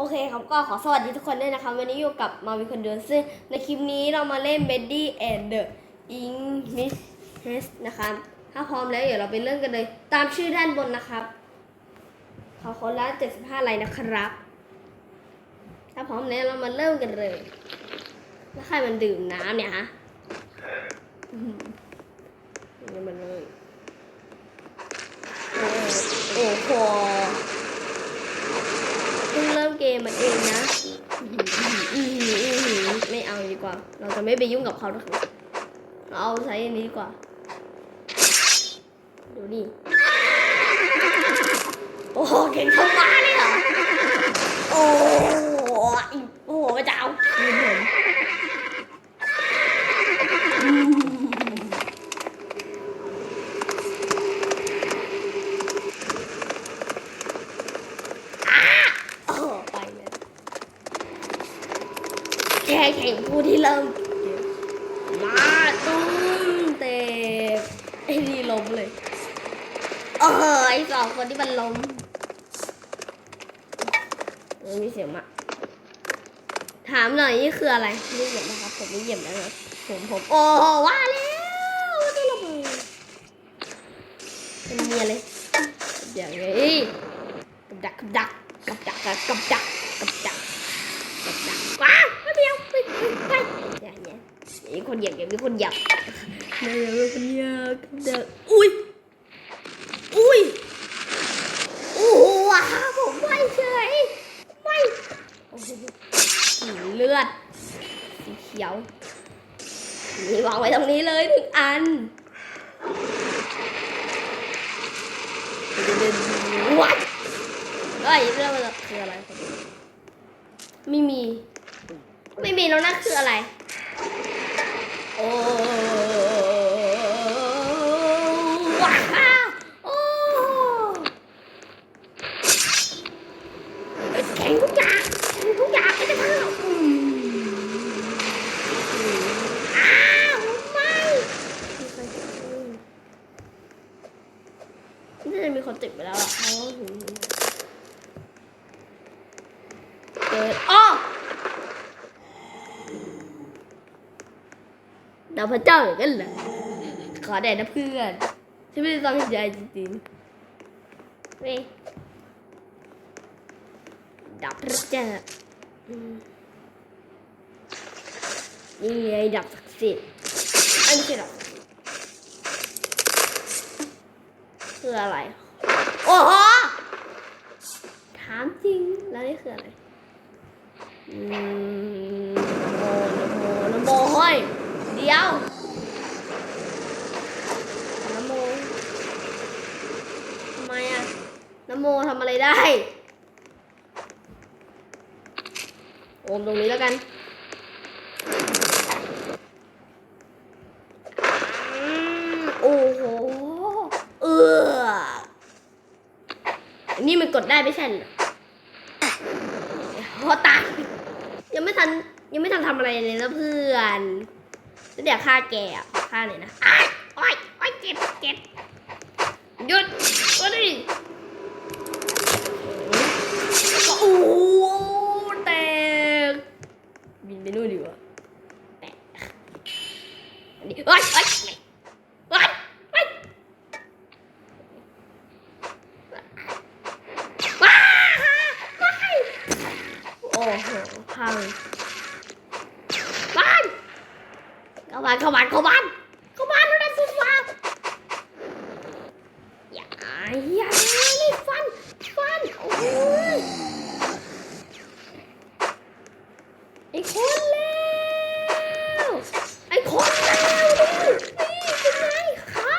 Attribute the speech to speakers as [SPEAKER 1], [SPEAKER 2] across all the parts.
[SPEAKER 1] โอเคครับก็ขอสวัสดีทุกคนด้วยนะคะวันนี้อยู่กับมาวิคนเดินซึ่งในคลิปนี้เรามาเล่น Betty and the English Test นะครับ ถ้าพร้อมแล้วเดี๋ยวเราไปเริ่มกันเลย ตามชื่อด้านบนนะครับ ขอคนละ75ไลค์นะครับ ถ้าพร้อมแล้วเรามาเริ่มกันเลย แล้วใครมันดื่มน้ำเนี่ยฮะนี่มันเลยโอ้โห มันเองนะไม่เอาดีกว่า เราจะไม่ไปยุ่งกับเขาแล้วเราเอาใช้อันนี้ดีกว่า ดูนี่ โอ้โหเก่งเข้ามาเลยเหรอโอ้โหโอ้โหพระเอายืนเห็นโอ้โหไปเลย แค่แข่งผู้ที่เริ่ม มาตุ้มเตะไอ้นี่ล้มเลยเออไอ้สองคนที่มันล้มมีเสียงอะถามหน่อยนี่คืออะไรไม่เหยียบนะครับ ผมไม่เหยียบนะครับผมผมโอ้ว่าแล้วต้องระเบิดเป็นเมียเลยอย่างนี้กับดักกับดักกับดักกับดักกับดักกับดัก ว้าวเดียวไปไปอย่างเงี้ยมีคนเหยียบอย่างมีคนเหยียบเดี๋ยวมีคนเหยียบกับดักอุ้ยอุ้ยโอ้โหผมไม่เฉยไม่สีเลือดสีเขียวนี่วางไว้ตรงนี้เลยหนึ่งอันวัดเฮ้ยเรื่องมันคืออะไร ไม่มี ไม่มีแล้วนะคืออะไร โอ้ว้าวโอ้แข็งทุกอย่างแข็งทุกอย่างไม่ได้เท่าอืมอ้าวไม่น่าจะมีคนติดไปแล้วอะเพราะว่าหืมเกิดอ้อ ดาวพระเจ้าอย่างนั้นเหรอขอแดดนะเพื่อนฉันไม่ได้ตั้งใจจริงๆนี่ดาวพระเจ้าอืมนี่ไงดาบศักดิ์สิทธิ์อันนี้คือดาบคืออะไร โอ้โห ถามจริง แล้วนี่คืออะไร อืมโมนะโมนะโมเฮ้ย เดี๋ยวนะโมทำไมอะนะโมทำอะไรได้ โอมตรงนี้แล้วกันอืมโอ้โห เอออันนี่มันกดได้ไม่ใช่เหรอโอ้ตายยังไม่ทันยังไม่ทันทำอะไรเลยนะเพื่อน แล้วเดี๋ยวฆ่าแกอะฆ่าเลยนะอ้ายโอ้ยโอ้ยเจ็บเจ็บหยุดก็ดิโอ้โหแตกบินไปนู่นดีกว่าแตกอันนี้โอ้ยโอ้ยโอ้ยโอ้ยว้าวว้ายโอ้โหพัง บ้านเข้าบ้านเข้าบ้านเข้าบ้านเข้าบ้านแล้วนะสุดฟ้าอย่าอย่าไม่ฟันฟันโอ้ยไอ้คนเลวไอ้คนเลวนี่นี่เป็นไงฆ่า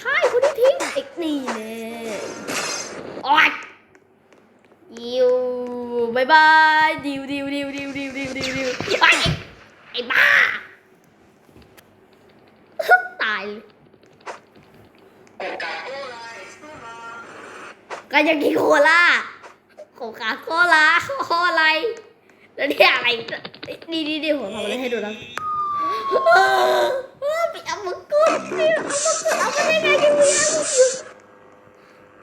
[SPEAKER 1] ฆ่าไอ้คนที่ทิ้งไอ้นี่แน่โอ๊ยยิวบายบายดิวดิ ก็จะกินโคล่าโคคาโคลาโคอะไร แล้วนี่อะไรนี่นี่นี่ผมทำอะไรให้ดูนะไปเอามังกุดเอามังกุดเอามาได้ไงยังมี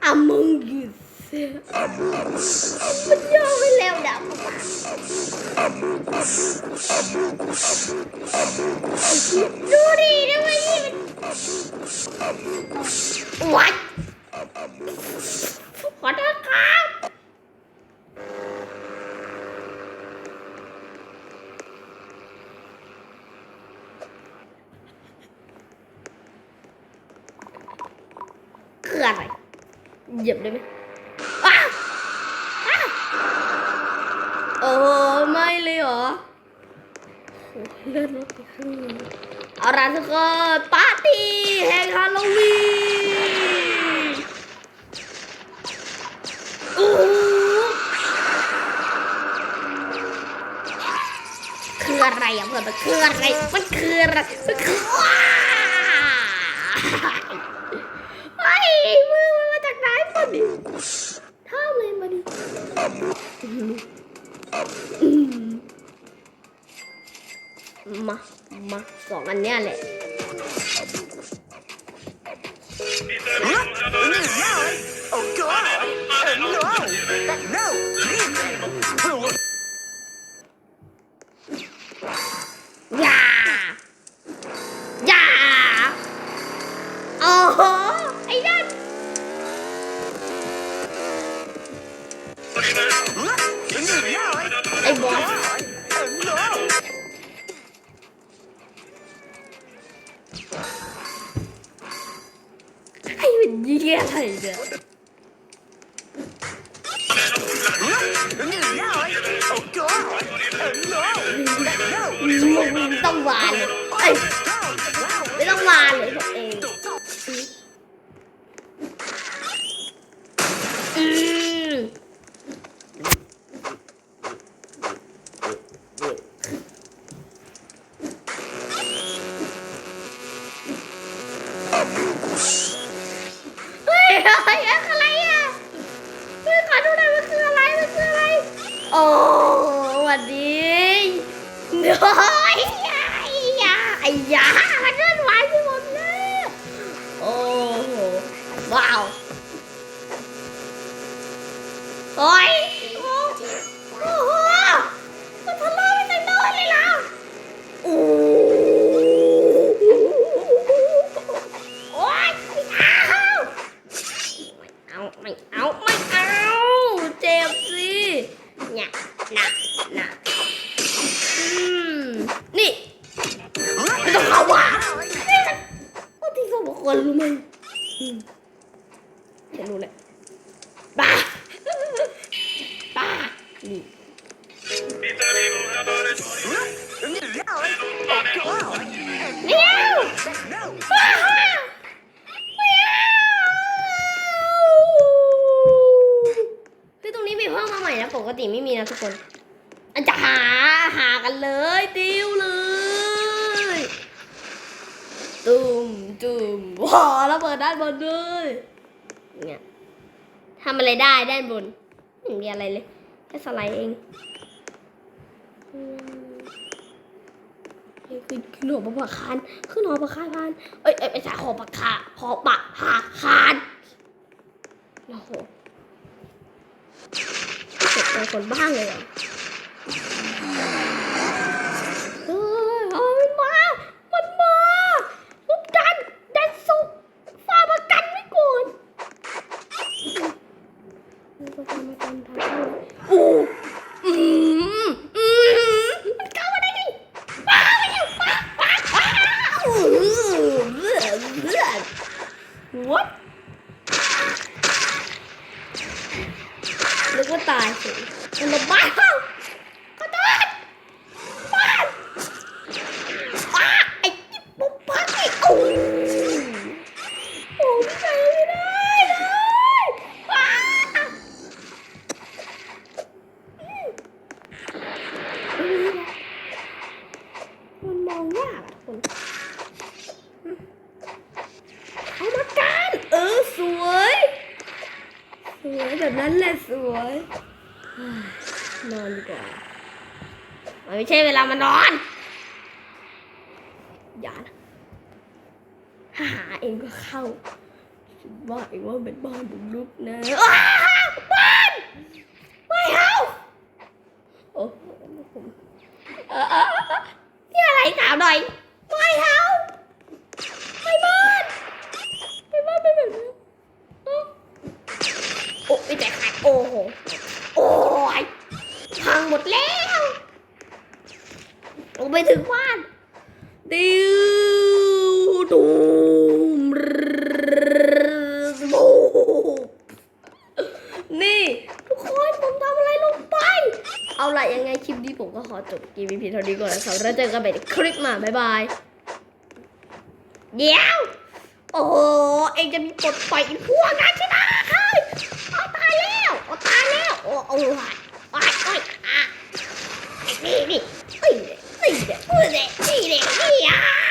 [SPEAKER 1] อมงกุดอามังกุดมันยออไปแล้วเดี๋ยวดูดิเนี่ยมันนี่มัวัด เหยียบได้ไหมอ้าโอ้ไม่เลยเหรอเลื่อนรถไปครึ่งหนึงเอาละทุกคนปาร์ตี้แห่งฮาโลวีนอู้หูคืออะไรอะเพื่อนมันคืออะไรมันคืออะไรมันคือว้าวไอ้ยมือมันมาจากไหนมาดิท่ามเลยมาดิอื มา มาสองอันเนี้ยแหละอย่าอย่าโอ้โหไอ้นั่น ไอ้บอส
[SPEAKER 2] Oh no!
[SPEAKER 1] ไอ้มันเยี่ยอะไรเนี่ย
[SPEAKER 2] Oh God! Oh no! No!
[SPEAKER 1] มึงต้องวานเลยเอ้ย ไม่ต้องวานเลยตัวเอง อืมเฮ้ย อะไรอะอะไรอะเฮ้ยขอดูหน่อยมันคืออะไร มันคืออะไร โอ้หวัดดีโอ้ยยไอ้ยาไอ้ยามันเลื่อนไหวไปหมดเลยโอ้โหว้าว โอ้ย ควรรู้ไหมอืมฉันรู้เลยบ้าป้านี่เดี๋ยวว้าวไม่เอาคือตรงนี้มีเพิ่มมาใหม่นะ ปกติไม่มีนะทุกคน อันจะหาหากันเลย ติวเลย ตุ่มตุ่มว้าวแล้วเปิดด้านบนด้วยเนี่ยทำอะไรได้ด้านบนไม่มีอะไรเลยแค่สไลด์เองอืมนี่คือขึ้นหอประคารขึ้นหอประภาคารเอ้ยเอ้ยไม่ใช่หอประคาหอปะหาคารโอ้โหเจ็บใจคนบ้างเลยเหรอเฮ้ยเฮ้ยมันมา มันมาลูกดัน ดันสุกฟ้าประกันไว้ก่อนประกันประกันทางเข้าโอ้อืมอืมมันเข้ามาได้ไงว้าวว้าวว้าวว้าวอืมเบื่อเบื่อ what นึกว่าตายสิมันมาบ้าขอโทษบ้า ป้าไอ้จิ๊บปุ๊บป้าไอ้โอ้โอ้ไม่ใจไม่ได้เลยป้าอืมมันมองยากอะทุกคนเอามากันเออสวย สวยแบบ นั้นแหละสวยนอนดีกว่ามันไม่ใช่เวลามานอน อย่านะหาเองก็เข้าฉันว่าเองว่าเป็นบ้านบุกลุกนะบ้านไม่เอาโอ้โหผมเออเออนี่อะไรถามหน่อย มดแล้วลงไปถึงบ้านดิวดูมนี่ ทุกคนผมทำอะไรลงไป เอาละยังไงคลิปนี้ผมก็ขอจบกีวีพีเท่านี้ก่อนนะครับแล้วเจอกันใหม่ในคลิปมาบ๊ายบาย เดี๋ยว โอ้โห เองจะมีปลดปล่อยพวกนั้นใช่ไหมเฮ้ตายแล้วตายแล้ว โอ้โห いいねい。いねいいねいいいいねいいいいいいいいいいいいい